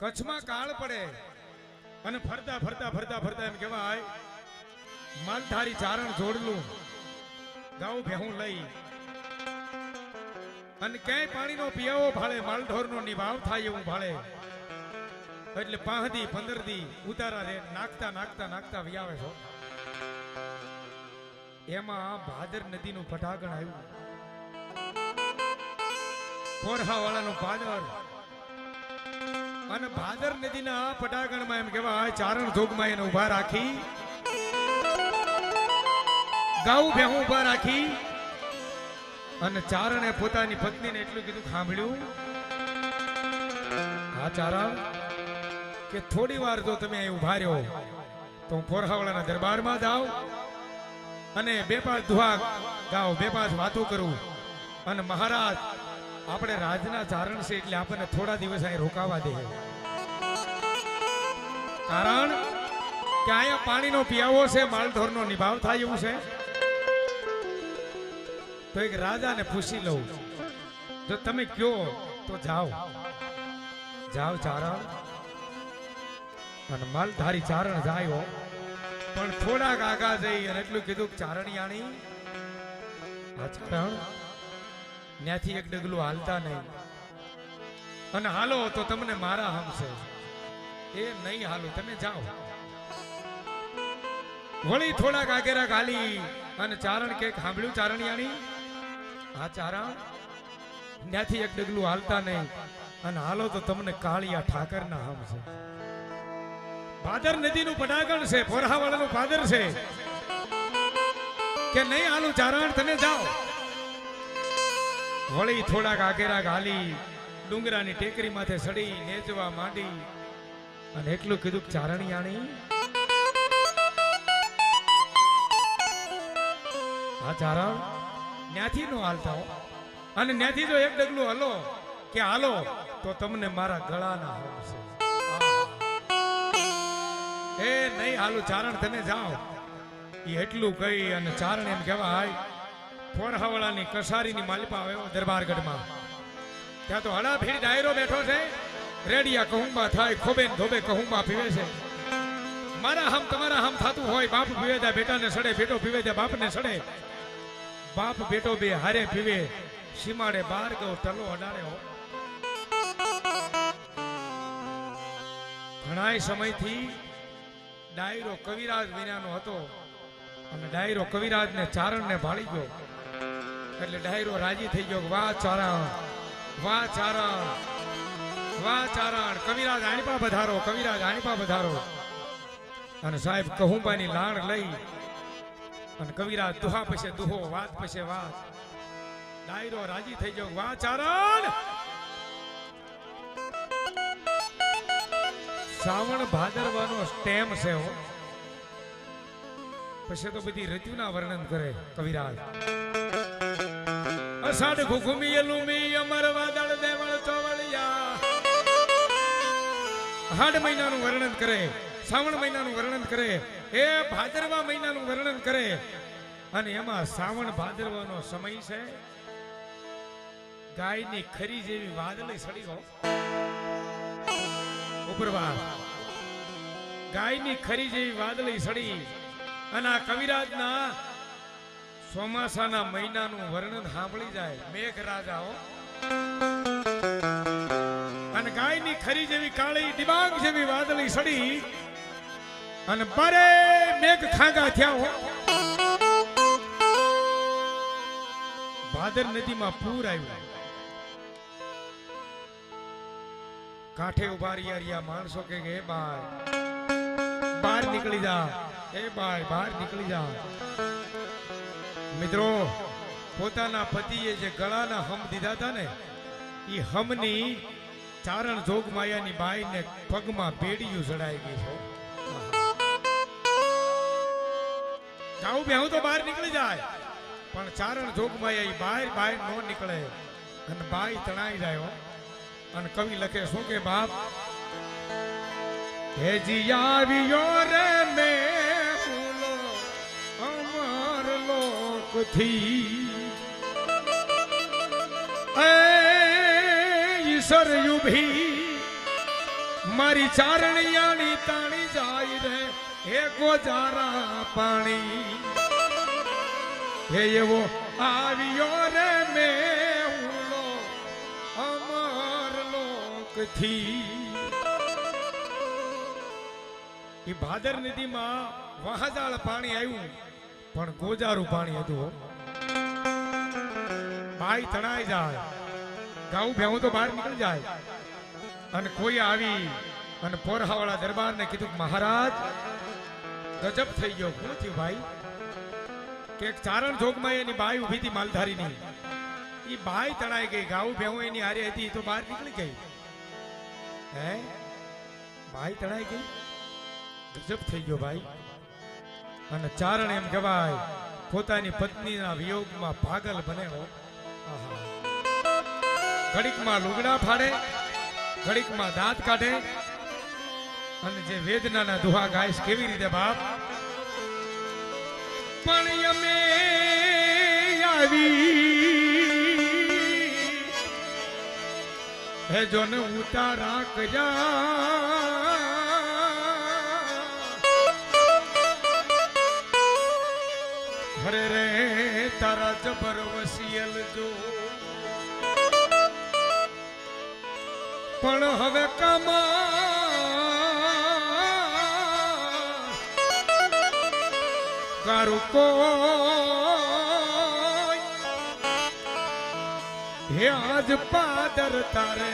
કચ્છમાં કાળ પડે. અને ફરતા ફરતા ફરતા ફરતા એમ કહેવાય, માલધારી ચારણ જોડલું, ગાઉ ભેહું લઈ. અને ક્યાંય પાણીનો પિયાવો ભાળે, માલઢોરનો નિભાવ થાય એવું ભાળે. એટલે પાંહદી પંદર દી ઉતારા રે, નાખતા નાખતા નાખતા વ્યાવે છો. એમાં ભાદર નદીનું પટાગણ આવ્યું. પોરહા વાળાનું ભાદર અને ભાદર નદીના પટાગણમાં એમ કહેવાય, ચારણ ધોગમાં એને ઊભા રાખી. ગાઉ ભેહું ઊભા રાખી. અને ચારણે પોતાની પત્નીને એટલું કીધું સાંભળ્યું હા, ચારણ, કે થોડી વાર જો તમે અહીં ઊભા રહ્યો, તો હું પોરહાવાળાના દરબારમાં જાઉં અને બે પાંચ ધુઆ ગાઉં, બે પાંચ વાતો કરું. અને મહારાજ આપણે રાજના ચારણ છે એટલે આપણને થોડા દિવસ અહીં રોકાવા દે. કારણ કે અહીંયા પાણીનો પિયાવો છે, માલધોરનો નિભાવ થાય એવું છે. તો એક રાજાને પૂછી લઉં. જો તમે કયો, તો જાઓ. જાઓ ચારણ. અને માલધારી ચારણ જાયો. પણ થોડાક આગા જઈ અને એટલું કીધું ચારણિયાણી, આ ચારણ ત્યાંથી એક ડગલું હાલતા નહીં. અને હાલો તો તમને મારા હમશે એ નહીં હાલો, તમે જાઓ. વળી થોડાક આગેરા ગાલી અને ચારણ કે સાંભળ્યું ચારણિયાણી? આ ચારણ? ત્યાંથી એક ડગલું હાલતા નહીં. અને હાલો તો તમને કાળિયા ઠાકરના હમશે ભાદર નદીનું પડાગણ છે પોરહાવાળાનું પાદર છે. કે નહીં હાલું, ચારણ? તમે જાઓ. વળી થોડાક આગેરા ગાલી ડુંગરાની ટેકરી માથે સડી નેચવા માંડી અને એટલું કીધું ચારણી આણી હા, ચારણ, ન્યાથી નો હાલતા હો. અને ન્યાથી જો એક ડગલું હલો કે હાલો, તો તમને મારા ગળાના હમશે એ નહીં હાલું ચારણ તમે જાઓ એ એટલું કહી અને ચારણ એમ કહેવાય ફોરહાવાળાની કસારીની માલિપા આવ્યો દરબારગઢમાં. ત્યાં તો હડાભીડ ડાયરો બેઠો છે. રેડિયા કહુંબા થાય ખોબે ધોબે કહુંબા પીવે છે. મારા હમ તમારા હમ થાતું હોય, બાપ પીવે ત્યાં બેટાને સડે, બેટો પીવે ત્યાં બાપને સડે. બાપ બેટો બે હારે પીવે, સીમાડે બાર ગયો ટલો અડાડે હો. ઘણાય સમયથી ડાયરો કવિરાજ વિનાનો હતો. અને ડાયરો કવિરાજને ચારણને ભાળી ગયો. એટલે ડાયરો રાજી થઈ ગયો વાહ ચારણ વાહ ચારણ વાહ ચારણ. કવિરાજ આણીપા વધારો કવિરાજ આણીપા વધારો અને સાહેબ કહુંબાની લાણ લઈ અને કવિરાજ દુહા પછી દુહો, વાત પછી વાત. ડાયરો રાજી થઈ ગયો વાહ ચારણ. શ્રાવણ ભાદરવાનો સ્ટેમ છે પછી તો બધી ઋતુના વર્ણન કરે કવિરાજ. અષાઢ ઘુઘુમી એલુમી અમર વાદળ દેવળ ચોવળિયા. હાડ મહિનાનું વર્ણન કરે, શ્રાવણ મહિનાનું વર્ણન કરે, એ ભાદરવા મહિનાનું વર્ણન કરે. અને એમાં શ્રાવણ ભાદરવાનો સમય છે. ગાયની ખરી જેવી વાદળી સડી ગયો ગાય ગાયની ખરી જેવી વાદળી સડી અને આ કવિરાજના ચોમાસાના મહિનાનું વર્ણન સાંભળી જાય મેઘ રાજાઓ અને ગાયની ખરી જેવી કાળી દિમાગ જેવી વાદળી સડી, અને પરે મેઘ ખાગા થયા હો. ભાદર નદીમાં પૂર આવ્યું. કાંઠે ઊભા રહ્યા રહ્યા માણસો કે હે બાય, બહાર નીકળી જા હે બાય, બહાર નીકળી જા. મિત્રો, પોતાના પતિએ જે ગળાના હમ દીધા હતા ને, એ હમની ચારણ જોગ માયાની બાઈને પગમાં પેડિયું ચડાઈ ગઈ છે. જાઉં બે, હું તો બહાર નીકળી જાય. પણ ચારણ જોગ માયા ઈ બહાર બહાર નો નીકળે. અને બાઈ તણાઈ જાય હો. અને કવિ લખે, શું કે બાપ? હેજી આવ્યો લોકથી ઈશ્વર યુભી મારી ચારણિયાની તાણી જાય રે હે ગોજારા પાણી હે એવો આવ્યો રે મેહુલો અમર લોકથી એ ભાદર નદીમાં વહાજાળ પાણી આવ્યું પણ ગોજારું પાણી હતું ભાઈ તણાઈ જાય. ગાઉ ભેવું તો બહાર નીકળી જાય. અને કોઈ આવી અને પોરહાવાળા દરબારને કીધું મહારાજ, ગજબ થઈ ગયો. શું થયું ભાઈ? કે ચારણ જોગમાં એની બાઈ ઊભી હતી માલધારીની. એ બાઈ તણાઈ ગઈ. ગાઉ ભેવું એની હારે હતી તો બહાર નીકળી ગઈ. હે? બાઈ તણાઈ ગઈ? ગજબ થઈ ગયો ભાઈ. અને ચારણ એમ કહેવાય, પોતાની પત્નીના વિયોગમાં પાગલ બને ઘડીકમાં લુગડા ફાડે, ઘડીકમાં દાંત કાઢે, અને જે વેદનાના દુહા ગાઈશ કેવી રીતે બાપ? પણ અમે આવી, હે જોને ઉતારા કર્યા હરે રે, તારા જબર વસિયલ જો. પણ હવે કમા કારું કોઈ. હે આજ પાદર તારે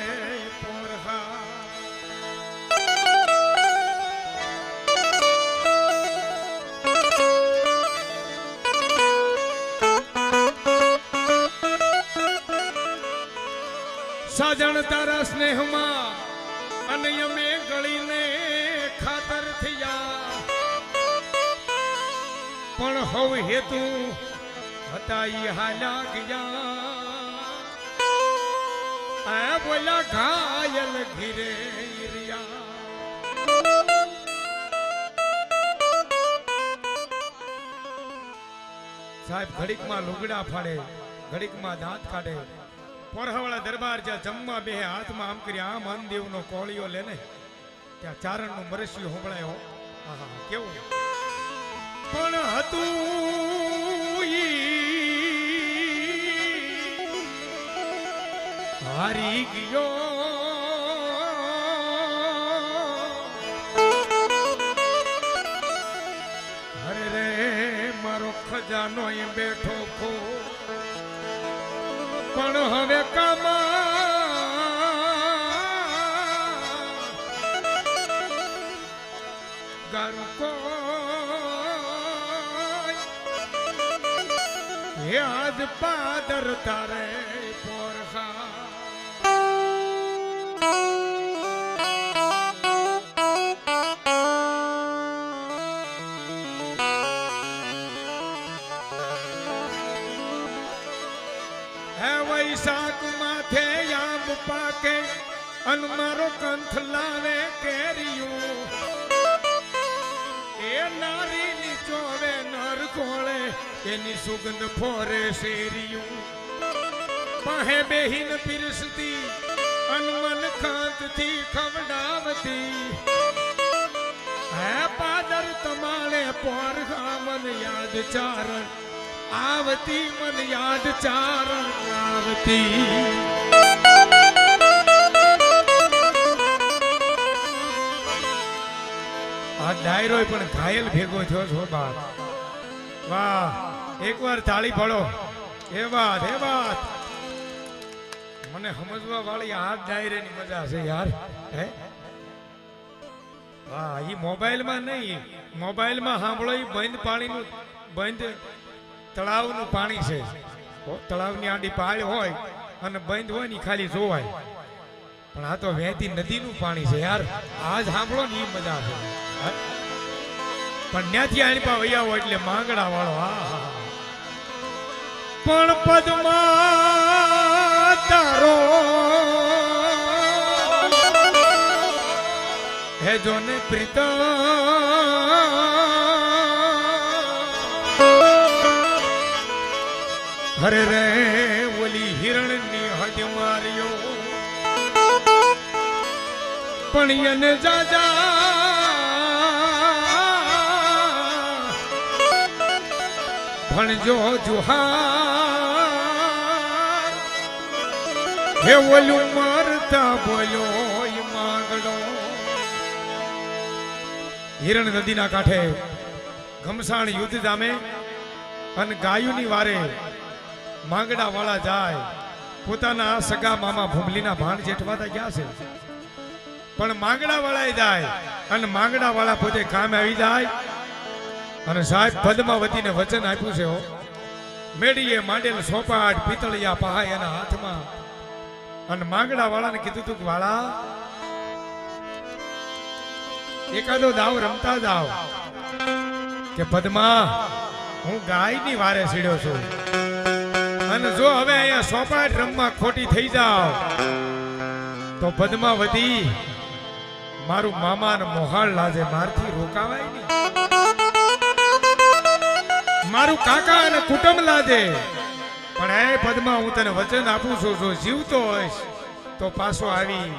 સાજણ તારા સ્નેહમાં અને અમે ગળીને ખાતર થયા. પણ હવ હેતુ હતા ઈ હાલ્યા ગયા આ બોલા ઘાયલ ઘીરે સાહેબ, ઘડીકમાં લુગડા ફાડે, ઘડીકમાં દાંત કાઢે. પોરહાવાળા દરબાર જ્યાં જમવા બે હાથમાં આમ કરી આમ અનદેવનો કોળિયો લે ને ત્યાં ચારણનું મરસ્યું હોંભળાય હો. આહા કેવું? પણ હતું હારી ગયો. હરે રે, મારો ખજાનો બેઠો ખો. પણ હવે કામા આજ પાદર તારે વૈશાખ માથે આંબ પાકે અન મારો કંથ લાવે કેરિયું એ નારી ની ચોવે નર ખોળે એની સુગંધ ફોરે શેરિયું પાહે બેહીન પીરસતી અનમન ખાંતથી ખવડાવતી. હે પાદર, તમારે પોર મન યાદ ચારણ. આવતી મન યાદ ચારણ. આવતી આ ડાયરો પણ ઘાયલ ભેગો થયો છો બાપ. વાહ, એકવાર તાળી પડો. એ વાત એ વાત. મને સમજવા વાળી આ ડાયરાની મજા છે યાર, હે? વાહ એ મોબાઈલમાં નહીં, મોબાઈલમાં સાંભળો એ બંધ પાણીનું, બંધ તળાવનું પાણી છે. તળાવની આડી પાળ હોય અને બંધ હોય ને ખાલી જોવાય. પણ આ તો વહેતી નદીનું પાણી છે યાર. આ સાંભળો ને એ મજા છે પણ ત્યાંથી આણી પા વૈયા હોય એટલે માંગડા વાળો હા. પણ પદમા તારો હે જોને પ્રીતા હરે રે, ઓલી હિરણની હદ માર્યો. પણ એને જાજા ભણજો જુહાર હે ઓલું મારતા બોલ્યો માંગડો. હિરણ નદીના કાંઠે ઘમસાણ યુદ્ધ જામે અને ગાયુની વારે માંગડા વાળા જાય. પોતાના સગા મામા ભૂમલીના ભાણ જેઠવાતા ગયા છે. પણ માંગડા વાળા જાય અને માંગડા વાળા પોતે કામે આવી જાય. અને સાહેબ પદ્માવતીને વચન આપ્યું છે મેડીએ માંડેલ સોપાટ પિતળિયા પહાય એના હાથમાં. અને માંગડા વાળાને કીધું તું કે વાળા એકાદો દાવ રમતા જાવ કે, પદ્મા, હું ગાયની વારે સીડ્યો છું. અને જો હવે અહીંયા સોપાટ રમવા ખોટી થઈ જાવ તો પદ્માવતી મારું મામા ને મોહાળ લાજે મારથી રોકાવાય નહીં. મારું કાકા અને કુટુંબ લાજે. પણ એ પદ્મા, હું તને વચન આપું છું, જો જીવતો હોઈશ, તો પાછો આવી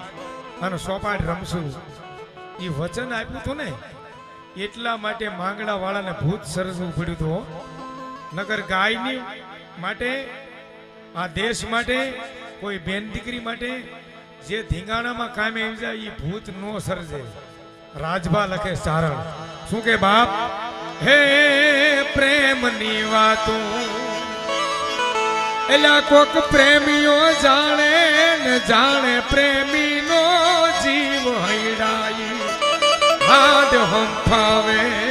અને સોપાટ રમશું. એ વચન આપ્યું હતું ને, એટલા માટે માંગડા વાળાને ભૂત સરસવું પડ્યું હતું નગર ગાયની માટે આ દેશ માટે, કોઈ બેન દીકરી માટે, જે ધીંગાણામાં કામે આવી જાય એ ભૂત નો સર્જે. રાજભા લખે ચારણ શું કે બાપ? હે પ્રેમની વાતો. એલા કોક પ્રેમીઓ જાણે ને જાણે પ્રેમીનો જીવ હૈડાઈ. હાડ હંફાવે.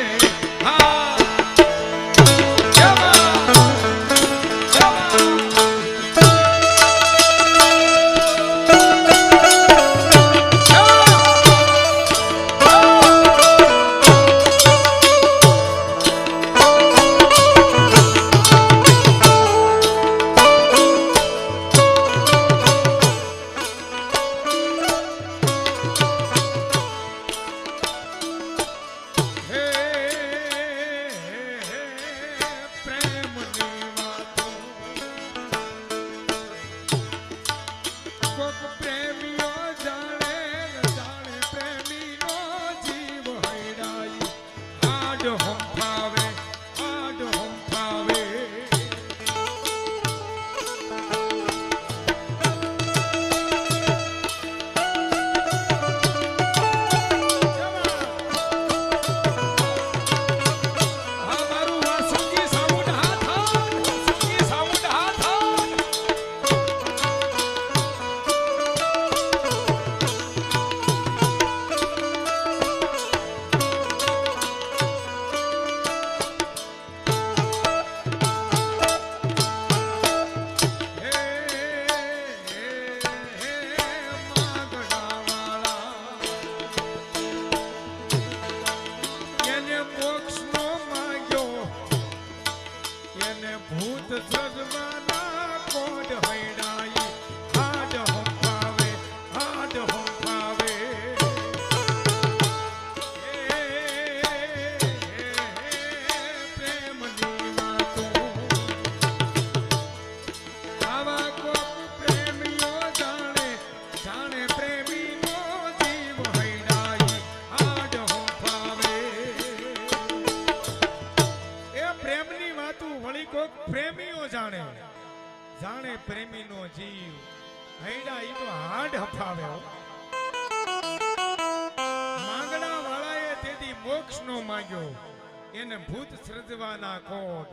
ભૂત સર્જવાના કોણ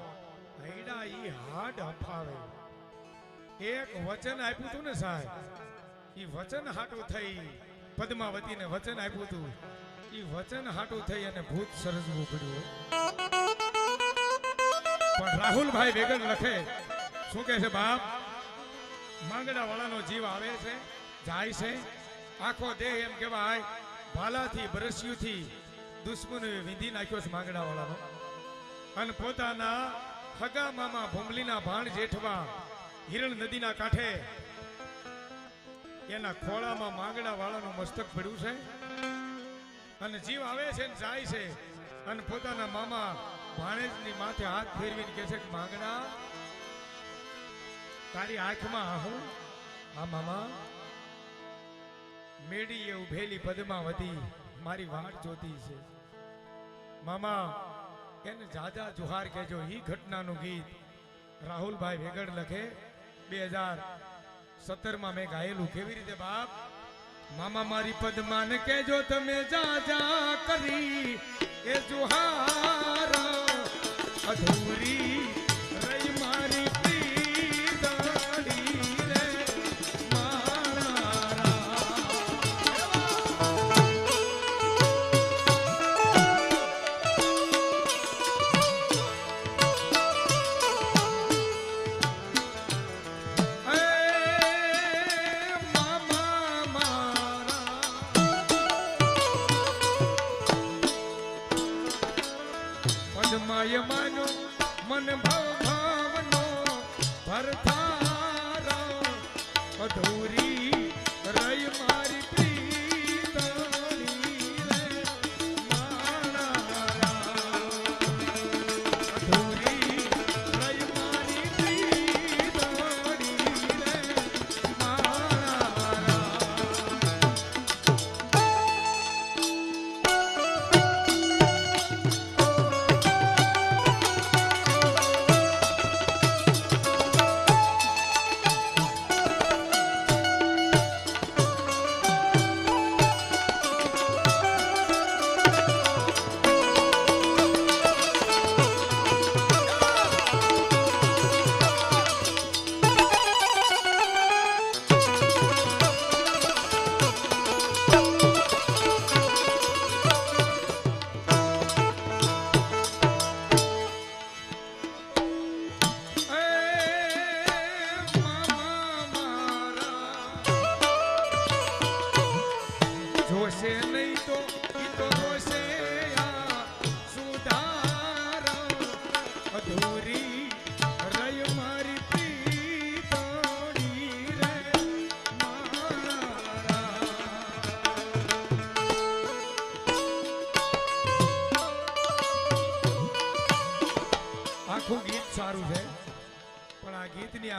હૈડા ઈ હાડ હફાવે એક વચન આપ્યું હતું ને સાહેબ. ઈ વચન હાટું થઈ. પદ્માવતીને વચન આપ્યું હતું ઈ વચન હાટું થઈ અને ભૂત સર્જવું પડ્યું પણ રાહુલભાઈ વેગન લખે. શું કહે છે બાપ? માંગડા વાળાનો જીવ આવે છે, જાય છે. આખો દેહ એમ કહેવાય. ભાલાથી બરસ્યુથી દુશ્મનોએ વિંધી નાખ્યો છે માંગડા વાળાનો અને પોતાના હગા મામા ભૂમલીના ભાણ જેઠવા હિરણ નદીના કાંઠે એના ખોળામાં માંગડા વાળાનું મસ્તક પડ્યું છે. અને જીવ આવે છે ને જાય છે. અને પોતાના મામા ભાણેજની માથે હાથ ફેરવીને કહે છે કે, માંગડા, તારી આંખમાં હા, મામા. મેડીએ ઉભેલી પદ્માવતી મારી વાટ જોતી છે. મામા એને જાજા જુહાર કહેજો. એ ઘટનાનું ગીત રાહુલભાઈ વેગડ લખે. બે હજાર સત્તરમાં મેં ગાયેલું. કેવી રીતે બાપ? મામા મારી પદ્માને કહેજો, તમે જાજા કરી એ જુહાર અધૂરી પદ્માય માનો મન ભાવ ભાવનો ભરતારા અધૂરી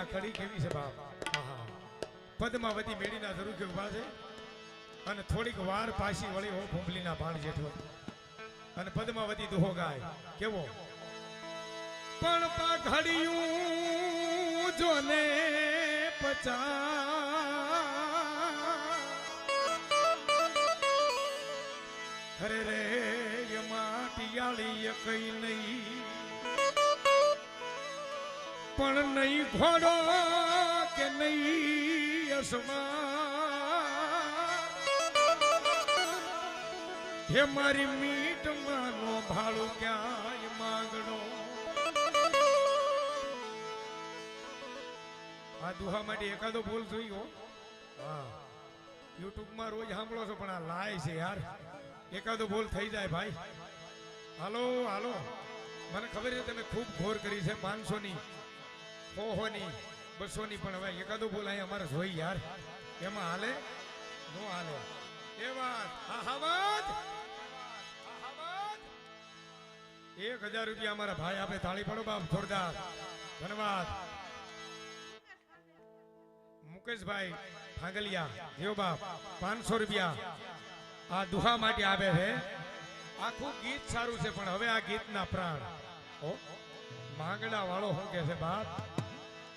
આ કડી કેવી છે બાપ? પદ્માવતી મેળીના જરૂર ઊભા છે અને થોડીક વાર પાછી વળી હો ફૂંફલીના ભાણ જેઠો. અને પદ્માવતી દુહો ગાય. કેવો? પણ પાઘડિયું જોને પચા અરે રે માટિયાળી ટિયાળી કઈ નહીં. પણ નહીં ઘોડો કે નહીં અસમાન. હે મારી મીટ માનો ભાડું ક્યાંય માંગણો. આ દુહા માટે એકાદો બોલ જોઈ હો. હા. યુટ્યુબમાં રોજ સાંભળો છો, પણ આ લાય છે યાર. એકાદો બોલ થઈ જાય ભાઈ. હાલો હાલો. મને ખબર છે, તમે ખૂબ ઘોર કરી છે પાંચસો ની સો ની બસો ની પણ હવે એકાદો બોલાય અમારે જોઈ યાર. એમાં હાલે? નો હાલે. એ વાત. હા એક હજાર રૂપિયા અમારા ભાઈ આપે. થાળી પડો બાપ, જોરદાર. ધન્યવાદ. મુકેશભાઈ ફાંગલિયા જેવો બાપ. પાંચસો રૂપિયા. આ દુહા માટે આવે છે. આખું ગીત સારું છે, પણ હવે આ ગીતના પ્રાણ. માંગડા વાળો શું કે છે બાપ?